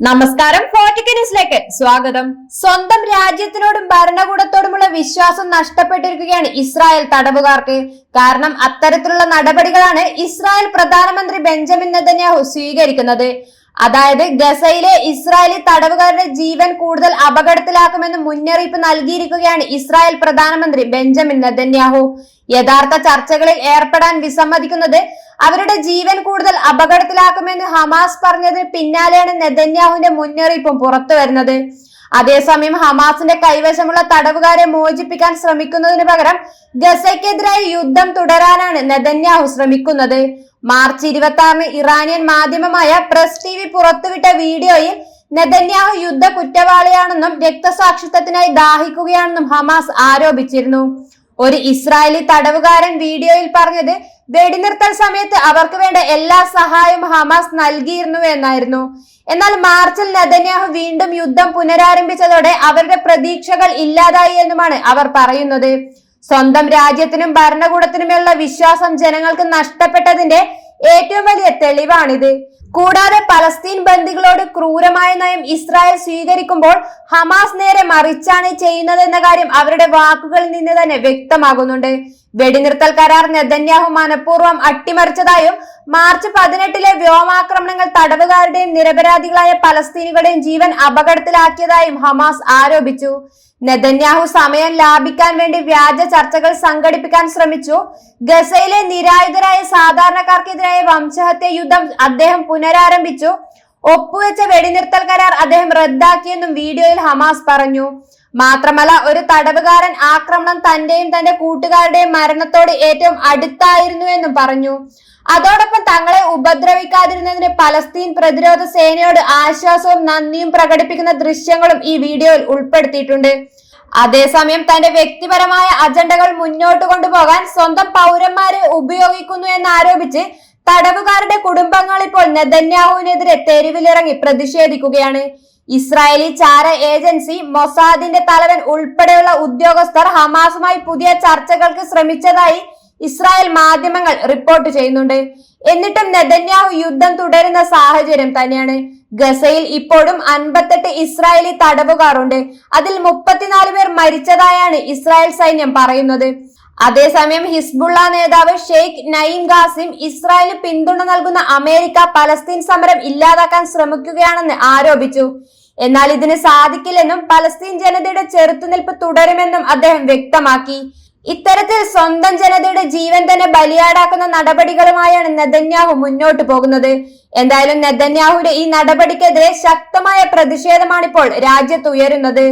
നമസ്കാരം ന്യൂസിലേക്ക് സ്വാഗതം. സ്വന്തം രാജ്യത്തിനോടും ഭരണകൂടത്തോടുമുള്ള വിശ്വാസം നഷ്ടപ്പെട്ടിരിക്കുകയാണ് ഇസ്രായേൽ തടവുകാർക്ക്. കാരണം അത്തരത്തിലുള്ള നടപടികളാണ് ഇസ്രായേൽ പ്രധാനമന്ത്രി ബെഞ്ചമിൻ നെതന്യാഹു സ്വീകരിക്കുന്നത്. അതായത് ഗസയിലെ ഇസ്രായേലി തടവുകാരുടെ ജീവൻ കൂടുതൽ അപകടത്തിലാക്കുമെന്ന് മുന്നറിയിപ്പ് നൽകിയിരിക്കുകയാണ് ഇസ്രായേൽ പ്രധാനമന്ത്രി ബെഞ്ചമിൻ നെതന്യാഹു. യഥാർത്ഥ ചർച്ചകളിൽ ഏർപ്പെടാൻ വിസമ്മതിക്കുന്നത് അവരുടെ ജീവൻ കൂടുതൽ അപകടത്തിലാക്കുമെന്ന് ഹമാസ് പറഞ്ഞതിന് പിന്നാലെയാണ് നെതന്യാഹുവിന്റെ മുന്നറിയിപ്പും പുറത്തു വരുന്നത്. അതേസമയം ഹമാസിന്റെ കൈവശമുള്ള തടവുകാരെ മോചിപ്പിക്കാൻ ശ്രമിക്കുന്നതിന് പകരം ഗസയ്ക്കെതിരായ യുദ്ധം തുടരാനാണ് നെതന്യാഹു ശ്രമിക്കുന്നത്. മാർച്ച് ഇരുപത്തി ആറിന് ഇറാനിയൻ മാധ്യമമായ പ്രസ് ടി വി പുറത്തുവിട്ട വീഡിയോയിൽ നെതന്യാഹു യുദ്ധ കുറ്റവാളിയാണെന്നും രക്തസാക്ഷിത്വത്തിനായി ദാഹിക്കുകയാണെന്നും ഹമാസ് ആരോപിച്ചിരുന്നു. ഒരു ഇസ്രായേലി തടവുകാരൻ വീഡിയോയിൽ പറഞ്ഞത് വെടിനിർത്തൽ സമയത്ത് അവർക്ക് വേണ്ട എല്ലാ സഹായവും ഹമാസ് നൽകിയിരുന്നു എന്നായിരുന്നു എന്നാൽ മാർച്ചിൽ നെതന്യാഹു വീണ്ടും യുദ്ധം പുനരാരംഭിച്ചതോടെ അവരുടെ പ്രതീക്ഷകൾ ഇല്ലാതായി എന്നുമാണ് അവർ പറയുന്നത്. സ്വന്തം രാജ്യത്തിനും ഭരണകൂടത്തിനുമുള്ള വിശ്വാസം ജനങ്ങൾക്ക് നഷ്ടപ്പെട്ടതിന്റെ ഏറ്റവും വലിയ തെളിവാണിത്. കൂടാതെ പലസ്തീൻ ബന്ദികളോട് ക്രൂരമായ നയം ഇസ്രായേൽ സ്വീകരിക്കുമ്പോൾ ഹമാസ് നേരെ മറിച്ചാണ് ചെയ്യുന്നത് എന്ന കാര്യം അവരുടെ വാക്കുകളിൽ നിന്ന് തന്നെ വ്യക്തമാകുന്നുണ്ട്. വെടിനിർത്തൽ കരാർ നെതന്യാഹു മനഃപൂർവം അട്ടിമറിച്ചതായും മാർച്ച് പതിനെട്ടിലെ വ്യോമാക്രമണങ്ങൾ തടവുകാരുടെയും നിരപരാധികളായ പലസ്തീനികളുടെയും ജീവൻ അപകടത്തിലാക്കിയതായും ഹമാസ് ആരോപിച്ചു. നെതന്യാഹു സമയം ലാഭിക്കാൻ വേണ്ടി വ്യാജ ചർച്ചകൾ സംഘടിപ്പിക്കാൻ ശ്രമിച്ചു. ഗസയിലെ നിരായുധരായ സാധാരണക്കാർക്കെതിരായ വംശഹത്യ യുദ്ധം അദ്ദേഹം പുനരാരംഭിച്ചു. ഒപ്പുവെച്ച വെടിനിർത്തൽ കരാർ അദ്ദേഹം റദ്ദാക്കിയെന്നും വീഡിയോയിൽ ഹമാസ് പറഞ്ഞു. മാത്രമല്ല ഒരു തടവുകാരൻ ആക്രമണം തന്റെയും തന്റെ കൂട്ടുകാരുടെയും മരണത്തോട് ഏറ്റവും അടുത്തായിരുന്നു എന്നും പറഞ്ഞു. അതോടൊപ്പം തങ്ങളെ ഉപദ്രവിക്കാതിരുന്നതിന് പലസ്തീൻ പ്രതിരോധ സേനയോട് ആശ്വാസവും നന്ദിയും പ്രകടിപ്പിക്കുന്ന ദൃശ്യങ്ങളും ഈ വീഡിയോയിൽ ഉൾപ്പെടുത്തിയിട്ടുണ്ട്. അതേസമയം തന്റെ വ്യക്തിപരമായ അജണ്ടകൾ മുന്നോട്ട് കൊണ്ടുപോകാൻ സ്വന്തം പൗരന്മാരെ ഉപയോഗിക്കുന്നു എന്നാരോപിച്ച് തടവുകാരുടെ കുടുംബങ്ങൾ ഇപ്പോൾ നെതന്യാഹുവിനെതിരെ തെരുവിലിറങ്ങി പ്രതിഷേധിക്കുകയാണ്. ഇസ്രായേലി ചാര ഏജൻസി മൊസാദിന്റെ തലവൻ ഉൾപ്പെടെയുള്ള ഉദ്യോഗസ്ഥർ ഹമാസുമായി പുതിയ ചർച്ചകൾക്ക് ശ്രമിച്ചതായി ഇസ്രായേൽ മാധ്യമങ്ങൾ റിപ്പോർട്ട് ചെയ്യുന്നുണ്ട്. എന്നിട്ടും നെതന്യാഹു യുദ്ധം തുടരുന്ന സാഹചര്യം തന്നെയാണ്. ഗസയിൽ ഇപ്പോഴും അൻപത്തെട്ട് ഇസ്രായേലി തടവുകാറുണ്ട് അതിൽ മുപ്പത്തിനാല് പേർ മരിച്ചതായാണ് ഇസ്രായേൽ സൈന്യം പറയുന്നത്. അതേസമയം ഹിസ്ബുള്ള നേതാവ് ഷെയ്ഖ് നയിം ഖാസിം ഇസ്രായേലിന് പിന്തുണ നൽകുന്ന അമേരിക്ക പലസ്തീൻ സമരം ഇല്ലാതാക്കാൻ ശ്രമിക്കുകയാണെന്ന് ആരോപിച്ചു. എന്നാൽ ഇതിന് സാധിക്കില്ലെന്നും പലസ്തീൻ ജനതയുടെ ചെറുത്തുനിൽപ്പ് തുടരുമെന്നും അദ്ദേഹം വ്യക്തമാക്കി. ഇത്തരത്തിൽ സ്വന്തം ജനതയുടെ ജീവൻ തന്നെ ബലിയാടാക്കുന്ന നടപടികളുമായാണ് നെതന്യാഹു മുന്നോട്ട് പോകുന്നത്. എന്തായാലും നെതന്യാഹുവിന്റെ ഈ നടപടിക്കെതിരെ ശക്തമായ പ്രതിഷേധമാണ് ഇപ്പോൾ രാജ്യത്ത് ഉയരുന്നത്